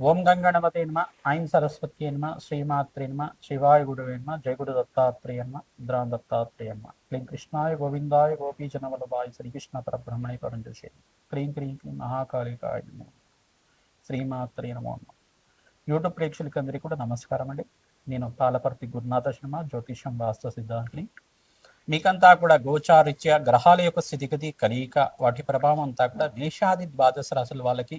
ఓం గంగణపతి నమ ఐం సరస్వతి నమ శ్రీమాత్రి నమ శివాయ గురువే నమ జయగుడు దత్తాత్రేయ నమ ఇంద్రా దత్తాత్రేయ నమ. క్లీం కృష్ణాయ గోవిందాయ గోపీజన వల్లభాయ శ్రీకృష్ణ పరబ్రహ్మణే పరంజోషే క్లీం క్రీం క్లీం మహాకాళికాయ నమో శ్రీమాత్రి నమో నమ. యూట్యూబ్ ప్రేక్షకులందరికీ కూడా నమస్కారం అండి. నేను పాలపర్తి గురునాథ శర్మ జ్యోతిషం వాస్తు సిద్ధాంతిని. మీకంతా కూడా గోచారిత్య గ్రహాల యొక్క స్థితిగతి కలియిక వాటి ప్రభావం అంతా కూడా మేషాది ద్వాదశ రాశుల వాళ్ళకి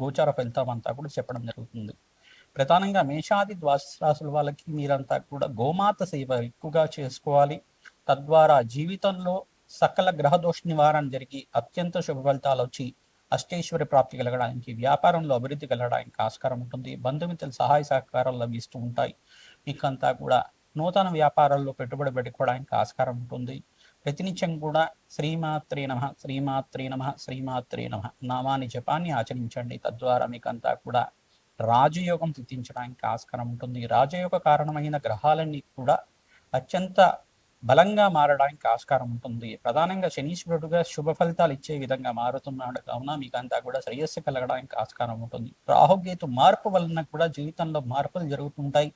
గోచార ఫలితం అంతా కూడా చెప్పడం జరుగుతుంది. ప్రధానంగా మేషాది ద్వాదశ రాశుల వాళ్ళకి మీరంతా కూడా గోమాత సేవ ఎక్కువగా చేసుకోవాలి. తద్వారా జీవితంలో సకల గ్రహ దోష నివారణ జరిగి అత్యంత శుభ ఫలితాలు వచ్చి అష్టేశ్వరి ప్రాప్తి కలగడానికి వ్యాపారంలో అభివృద్ధి కలగడానికి ఆస్కారం ఉంటుంది. బంధుమిత్రుల సహాయ సహకారాలు లభిస్తూ ఉంటాయి. మీకంతా కూడా నూతన వ్యాపారాల్లో పెట్టుబడి పెట్టుకోవడానికి ఆస్కారం ఉంటుంది. ప్రతినిత్యం కూడా శ్రీమాత్రే నమ శ్రీమాత్రే నమ శ్రీమాత్రే నమ. నామాని జపాన్ని ఆచరించండి. తద్వారా మీకంతా కూడా రాజయోగం సిద్ధించడానికి ఆస్కారం ఉంటుంది. రాజయోగ కారణమైన గ్రహాలన్నీ కూడా అత్యంత బలంగా మారడానికి ఆస్కారం ఉంటుంది. ప్రధానంగా శనీశ్వరుడుగా శుభ ఫలితాలు ఇచ్చే విధంగా మారుతున్నాడు. కావున మీకంతా కూడా శ్రేయస్సు కలగడానికి ఆస్కారం ఉంటుంది. రాహుకేతు మార్పు వలన కూడా జీవితంలో మార్పులు జరుగుతుంటాయి.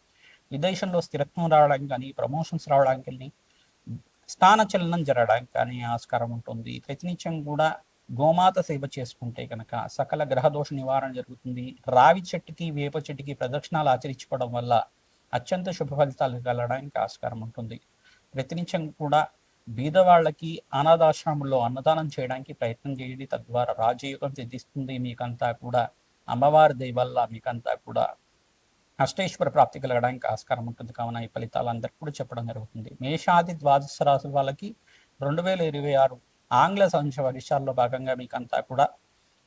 విదేశంలో స్థిరత్వం రావడానికి కానీ ప్రమోషన్స్ రావడానికి స్థానచలనం చలనం జరగడానికి కానీ ఆస్కారం ఉంటుంది. ప్రతినిత్యం కూడా గోమాత సేవ చేసుకుంటే కనుక సకల గ్రహదోష నివారణ జరుగుతుంది. రావి చెట్టుకి వేప చెట్టుకి ప్రదక్షిణాలు ఆచరించుకోవడం వల్ల అత్యంత శుభ ఫలితాలు కలగడానికి ఆస్కారం ఉంటుంది. ప్రతినిత్యం కూడా బీదవాళ్ళకి అనాథాశ్రమంలో అన్నదానం చేయడానికి ప్రయత్నం చేయండి. తద్వారా రాజయోగం సిద్ధిస్తుంది. మీకంతా కూడా అమ్మవారి దయ వల్ల మీకంతా కూడా అష్టేశ్వర ప్రాప్తి కలగడానికి ఆస్కారం ఉంటుంది. కావున ఈ ఫలితాలు అందరికి కూడా చెప్పడం జరుగుతుంది. మేషాది ద్వాదశ రాశుల వాళ్ళకి రెండు వేల ఇరవై ఆరు ఆంగ్ల సంవత్సర వర్షాల్లో భాగంగా మీకంతా కూడా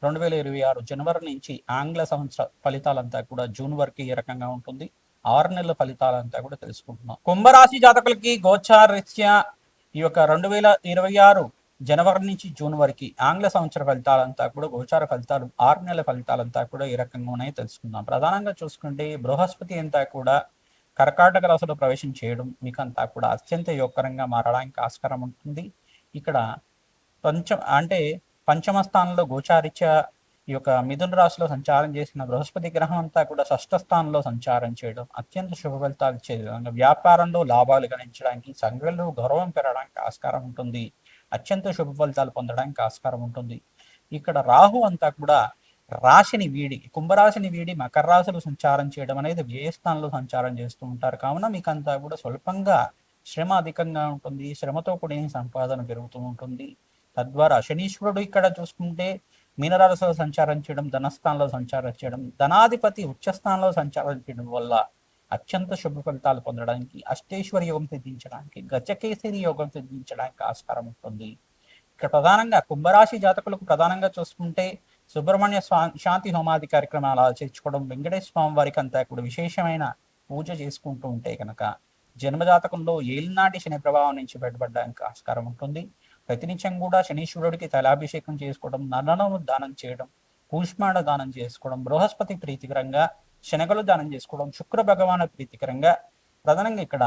రెండు వేల ఇరవై ఆరు జనవరి నుంచి ఆంగ్ల సంవత్సర ఫలితాలంతా కూడా జూన్ వరకు ఏ రకంగా ఉంటుంది? ఆరు నెలల ఫలితాలంతా కూడా తెలుసుకుంటున్నాం. కుంభరాశి జాతకులకి గోచారీత్యా ఈ యొక్క రెండు వేల ఇరవై ఆరు జనవరి నుంచి జూన్ వరకు ఆంగ్ల సంవత్సర ఫలితాలంతా కూడా గోచార ఫలితాలు ఆరు నెలల ఫలితాలంతా కూడా ఈ రకంగా ఉన్నాయి తెలుసుకుందాం. ప్రధానంగా చూసుకుంటే బృహస్పతి అంతా కూడా కర్కాటక రాశిలో ప్రవేశం చేయడం మీకు అంతా కూడా అత్యంత యోగకరంగా మారడానికి ఆస్కారం ఉంటుంది. ఇక్కడ పంచం అంటే పంచమ స్థానంలో గోచారిత్య ఈ యొక్క మిథున రాశిలో సంచారం చేసిన బృహస్పతి గ్రహం అంతా కూడా షష్ఠ స్థానంలో సంచారం చేయడం అత్యంత శుభ ఫలితాలు ఇచ్చే విధంగా వ్యాపారంలో లాభాలు గణించడానికి సంఘంలో గౌరవం పెరగడానికి ఆస్కారం ఉంటుంది. అత్యంత శుభ ఫలితాలు పొందడానికి ఆస్కారం ఉంటుంది. ఇక్కడ రాహు అంతా కూడా రాశిని వీడి కుంభరాశిని వీడి మకర రాశులు సంచారం చేయడం అనేది వ్యయస్థానంలో సంచారం చేస్తూ ఉంటారు. కావున మీకు అంతా కూడా స్వల్పంగా శ్రమ అధికంగా ఉంటుంది. శ్రమతో కూడిన సంపాదన పెరుగుతూ ఉంటుంది. తద్వారా శనీశ్వరుడు ఇక్కడ చూసుకుంటే మీనరాశిలో సంచారం చేయడం ధనస్థానంలో సంచారం చేయడం ధనాధిపతి ఉచ్చస్థానంలో సంచారం చేయడం వల్ల అత్యంత శుభ ఫలితాలు పొందడానికి అష్టేశ్వర యోగం సిద్ధించడానికి గజకేసరి యోగం సిద్ధించడానికి ఆస్కారం ఉంటుంది. ఇక్కడ ప్రధానంగా కుంభరాశి జాతకులకు ప్రధానంగా చూసుకుంటే సుబ్రహ్మణ్య శాంతి హోమాది కార్యక్రమాలు ఆచరించుకోవడం వెంకటేశ్వర స్వామి వారికి అంతా కూడా విశేషమైన పూజ చేసుకుంటూ ఉంటే కనుక జన్మజాతకంలో ఏలినాటి శని ప్రభావం నుంచి బయటపడడానికి ఆస్కారం ఉంటుంది. ప్రతినిత్యం కూడా శనీశ్వరుడికి తలాభిషేకం చేసుకోవడం నన్ననము దానం చేయడం కూష్మాండ దానం చేసుకోవడం బృహస్పతి ప్రీతికరంగా శనగలు దానం చేసుకోవడం శుక్ర భగవాన్ ప్రీతికరంగా ప్రధానంగా ఇక్కడ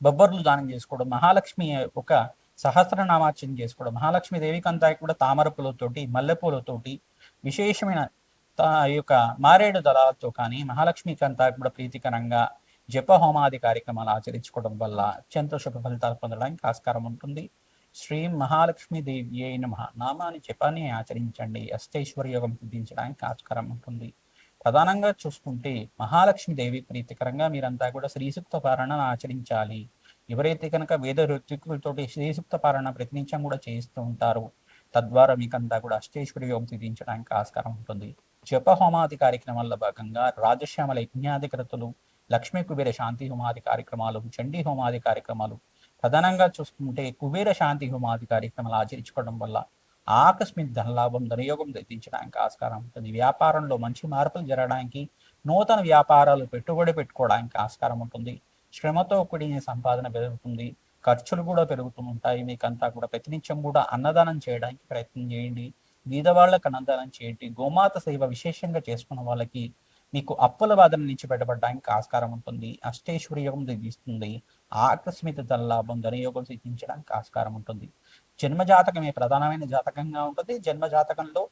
బొబ్బర్లు దానం చేసుకోవడం మహాలక్ష్మి ఒక సహస్రనామార్చన చేసుకోవడం మహాలక్ష్మి దేవికి అంతా కూడా తామర పూలతోటి మల్లెపూలతోటి విశేషమైన యొక్క మారేడు దళాలతో కానీ మహాలక్ష్మికి అంతా కూడా ప్రీతికరంగా జప హోమాది కార్యక్రమాలు ఆచరించుకోవడం వల్ల అత్యంత శుభ ఫలితాలు పొందడానికి ఆస్కారం ఉంటుంది. శ్రీ మహాలక్ష్మి దేవి అయిన నామాని జపాన్ని ఆచరించండి. అష్టైశ్వర్యోగం సిద్ధించడానికి ఆస్కారం ఉంటుంది. ప్రధానంగా చూసుకుంటే మహాలక్ష్మి దేవి ప్రీతికరంగా మీరంతా కూడా శ్రీసూక్త పారాయణ ఆచరించాలి. ఎవరైతే కనుక వేద ఋత్వికులతోటి శ్రీసూక్త పారాయణ ప్రతినిత్యం కూడా చేయిస్తూ ఉంటారు తద్వారా మీకంతా కూడా అష్టేశ్వరి యోగం సిద్ధించడానికి ఆస్కారం ఉంటుంది. జప హోమాది కార్యక్రమాల్లో భాగంగా రాజశ్యామల యజ్ఞాధికృతులు లక్ష్మీ కుబేర శాంతి హోమాది కార్యక్రమాలు చండీ హోమాది కార్యక్రమాలు ప్రధానంగా చూసుకుంటే కుబేర శాంతి హోమాది కార్యక్రమాలు ఆచరించుకోవడం వల్ల ఆకస్మిక ధనలాభం ధనయోగం తెచ్చించడానికి ఆస్కారం ఉంటుంది. వ్యాపారంలో మంచి మార్పులు జరగడానికి నూతన వ్యాపారాలు పెట్టుబడి పెట్టుకోవడానికి ఆస్కారం ఉంటుంది. శ్రమతో కూడిన సంపాదన పెరుగుతుంది. ఖర్చులు కూడా పెరుగుతూ ఉంటాయి. మీకంతా కూడా ప్రతినిత్యం కూడా అన్నదానం చేయడానికి ప్రయత్నం చేయండి. బీదవాళ్ళకి అన్నదానం చేయండి. గోమాత సేవ విశేషంగా చేసుకున్న వాళ్ళకి మీకు అప్పుల బాధల నుంచి బయటపడడానికి ఆస్కారం ఉంటుంది. అష్టేశ్వరి యోగం సిద్ధిస్తుంది ఆకస్మిక ధనలాభం ధనయోగం సిద్ధించడానికి ఆస్కారం ఉంటుంది. జన్మ జాతకమే ప్రధానమైన జాతకంగా ఉంటుంది. జన్మ జాతకంలో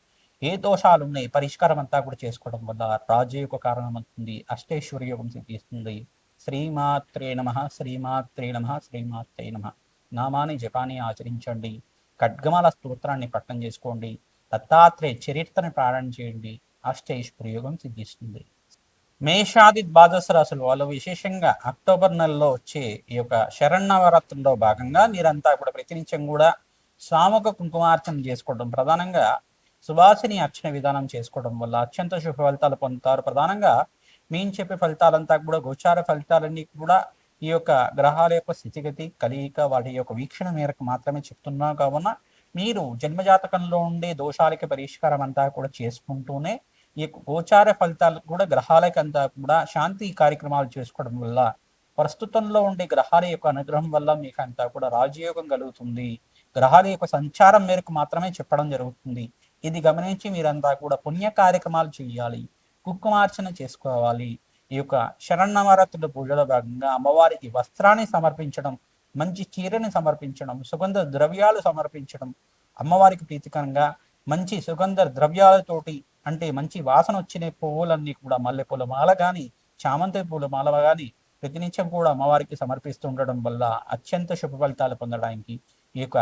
ఏ దోషాలు ఉన్నాయి? పరిష్కారం అంతా కూడా చేసుకోవడం వల్ల రాజయోగ కారణం అవుతుంది. అష్టేశ్వరి యోగం సిద్ధిస్తుంది. శ్రీమాత్రే నమ శ్రీమాత్రే నమ శ్రీమాత్రే నమ. నామాని జపాన్ని ఆచరించండి. ఖడ్గమాల స్తోత్రాన్ని పట్టణం చేసుకోండి. దత్తాత్రేయ చరిత్రని ప్రారంభం చేయండి. అష్టైశ్వరి యోగం సిద్ధిస్తుంది. మేషాది ద్వాదశ రాశులు వాళ్ళు విశేషంగా అక్టోబర్ నెలలో వచ్చే ఈ యొక్క శరణవరాత్రంలో భాగంగా మీరంతా కూడా ప్రతినిత్యం కూడా సామక కుంకుమార్చన చేసుకోవడం ప్రధానంగా సువాసిని అర్చన విధానం చేసుకోవడం వల్ల అత్యంత శుభ ఫలితాలు పొందుతారు. ప్రధానంగా మేము చెప్పే ఫలితాలంతా కూడా గోచార ఫలితాలన్నీ కూడా ఈ యొక్క గ్రహాల యొక్క స్థితిగతి కలియిక వాటి యొక్క వీక్షణ మేరకు మాత్రమే చెప్తున్నాం కావున మీరు జన్మజాతకంలో ఉండే దోషాలకి పరిష్కారం అంతా కూడా చేసుకుంటూనే ఈ గోచార ఫలితాలు కూడా గ్రహాలకంతా కూడా శాంతి కార్యక్రమాలు చేసుకోవడం వల్ల ప్రస్తుతంలో ఉండే గ్రహాల యొక్క అనుగ్రహం వల్ల మీకు అంతా కూడా రాజయోగం కలుగుతుంది. గ్రహాల యొక్క సంచారం మేరకు మాత్రమే చెప్పడం జరుగుతుంది. ఇది గమనించి మీరంతా కూడా పుణ్య కార్యక్రమాలు చేయాలి. కుంకుమార్చన చేసుకోవాలి. ఈ యొక్క శరణవరాత్రుల పూజలో భాగంగా అమ్మవారికి వస్త్రాన్ని సమర్పించడం మంచి చీరని సమర్పించడం సుగంధ ద్రవ్యాలు సమర్పించడం అమ్మవారికి ప్రీతికరంగా మంచి సుగంధ ద్రవ్యాలతోటి అంటే మంచి వాసన వచ్చిన పువ్వులన్నీ కూడా మల్లెపూల మాల కానీ చామంతి పూల మాల కానీ ప్రతినిత్యం కూడా అమ్మవారికి సమర్పిస్తూ ఉండడం వల్ల అత్యంత శుభ ఫలితాలు పొందడానికి ఈ యొక్క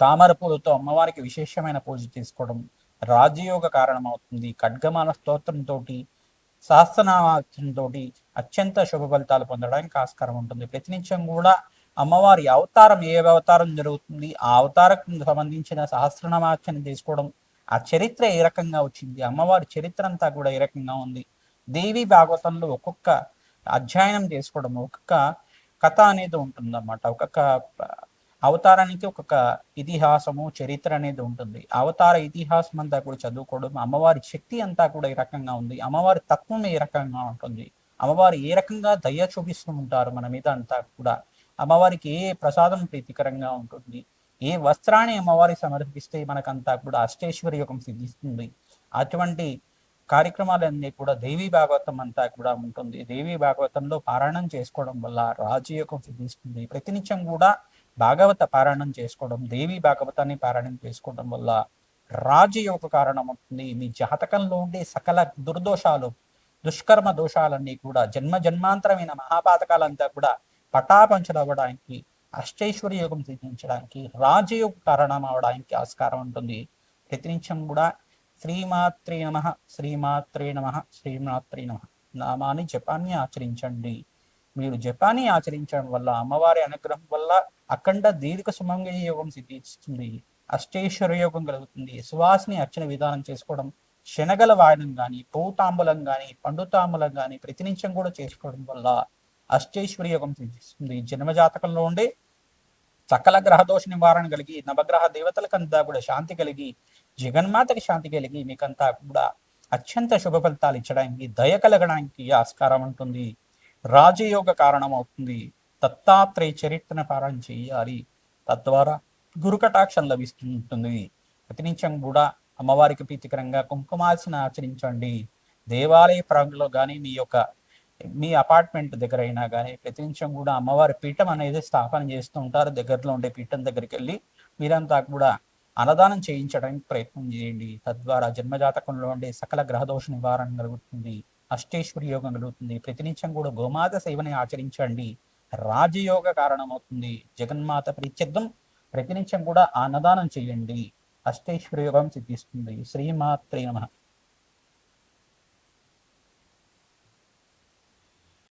తామర పూలతో అమ్మవారికి విశేషమైన పూజ చేసుకోవడం రాజయోగ కారణమవుతుంది. ఖడ్గమాల స్తోత్రంతో సహస్రనామార్చనతో అత్యంత శుభ ఫలితాలు పొందడానికి ఆస్కారం ఉంటుంది. ప్రతినిత్యం కూడా అమ్మవారి అవతారం ఏ అవతారం జరుగుతుంది ఆ అవతారం సంబంధించిన సహస్రనామార్చన చేసుకోవడం ఆ చరిత్ర ఏ రకంగా వచ్చింది అమ్మవారి చరిత్ర అంతా కూడా ఏ రకంగా ఉంది దేవి భాగవతంలో ఒక్కొక్క అధ్యయనం చేసుకోవడం ఒక్కొక్క కథ అనేది ఉంటుందన్నమాట. ఒక్కొక్క అవతారానికి ఒక్కొక్క ఇతిహాసము చరిత్ర అనేది ఉంటుంది. అవతార ఇతిహాసం అంతా కూడా చదువుకోవడం అమ్మవారి శక్తి అంతా కూడా ఈ రకంగా ఉంది. అమ్మవారి తత్వం ఏ రకంగా ఉంటుంది. అమ్మవారు ఏ రకంగా దయ చూపిస్తూ ఉంటారు మన మీద అంతా కూడా? అమ్మవారికి ఏ ప్రసాదం ప్రీతికరంగా ఉంటుంది? ఏ వస్త్రాన్ని అమ్మవారి సమర్పిస్తే మనకంతా కూడా అష్టేశ్వరి యోగం సిద్ధిస్తుంది? అటువంటి కార్యక్రమాలన్నీ కూడా దేవీ భాగవతం అంతా కూడా ఉంటుంది. దేవీ భాగవతంలో పారాయణం చేసుకోవడం వల్ల రాజయోగం సిద్ధిస్తుంది. ప్రతినిత్యం కూడా భాగవత పారాయణం చేసుకోవడం దేవి భాగవతాన్ని పారాయణం చేసుకోవడం వల్ల రాజయోగ కారణం అవుతుంది. మీ జాతకంలో ఉండే సకల దుర్దోషాలు దుష్కర్మ దోషాలన్నీ కూడా జన్మ జన్మాంతరమైన మహాపాతకాలంతా కూడా పటాపంచలవ్వడానికి అష్టైశ్వర్య యోగం సిద్ధించడానికి రాజయోగ కారణం అవడానికి ఆస్కారం ఉంటుంది. ప్రతినిత్యం కూడా శ్రీమాత్రే నమ శ్రీమాత్రే నమ శ్రీమాత్రే నమ. నామాన్ని జపాన్ని ఆచరించండి. మీరు జపాన్ని ఆచరించడం వల్ల అమ్మవారి అనుగ్రహం వల్ల అఖండ దీర్ఘ సుమంగళ యోగం సిద్ధిస్తుంది. అష్టేశ్వర యోగం కలుగుతుంది. సువాసిని అర్చన విధానం చేసుకోవడం శనగల వాడడం కానీ పూతాంబులం కానీ పండుతాంబులం కానీ ప్రతినిత్యం కూడా చేసుకోవడం వల్ల అష్టేశ్వర యోగం సిద్ధిస్తుంది. జన్మజాతకంలో ఉండే సకల గ్రహ దోష నివారణ కలిగి నవగ్రహ దేవతలకంతా కూడా శాంతి కలిగి జగన్మాతకి శాంతి కలిగి మీకంతా కూడా అత్యంత శుభ ఫలితాలు ఇచ్చడానికి దయ కలగడానికి ఆస్కారం ఉంటుంది. రాజయోగ కారణం అవుతుంది దత్తాత్రేయ చరిత్రను పారాయణ చేయాలి. తద్వారా గురుకటాక్షం లభిస్తుంటుంది. ప్రతినిత్యం కూడా అమ్మవారికి ప్రీతికరంగా కుంకుమార్చన ఆచరించండి. దేవాలయ ప్రాంగంలో కానీ మీ యొక్క మీ అపార్ట్మెంట్ దగ్గర అయినా కానీ ప్రతినిత్యం కూడా అమ్మవారి పీఠం అనేది స్థాపన చేస్తూ ఉంటారు. దగ్గరలో ఉండే పీఠం దగ్గరికి వెళ్ళి మీరంతా కూడా అన్నదానం చేయించడానికి ప్రయత్నం చేయండి. తద్వారా జన్మజాతకంలో ఉండే సకల గ్రహదోష నివారణ కలుగుతుంది అష్టేశ్వరి యోగం కలుగుతుంది. ప్రతినిత్యం కూడా గోమాత సేవని ఆచరించండి. రాజయోగ కారణమవుతుంది. జగన్మాత ప్రీత్యర్థం ప్రతినిత్యం కూడా అన్నదానం చేయండి. అష్టేశ్వరి యోగం సిద్ధిస్తుంది. శ్రీమాత్రే నమ.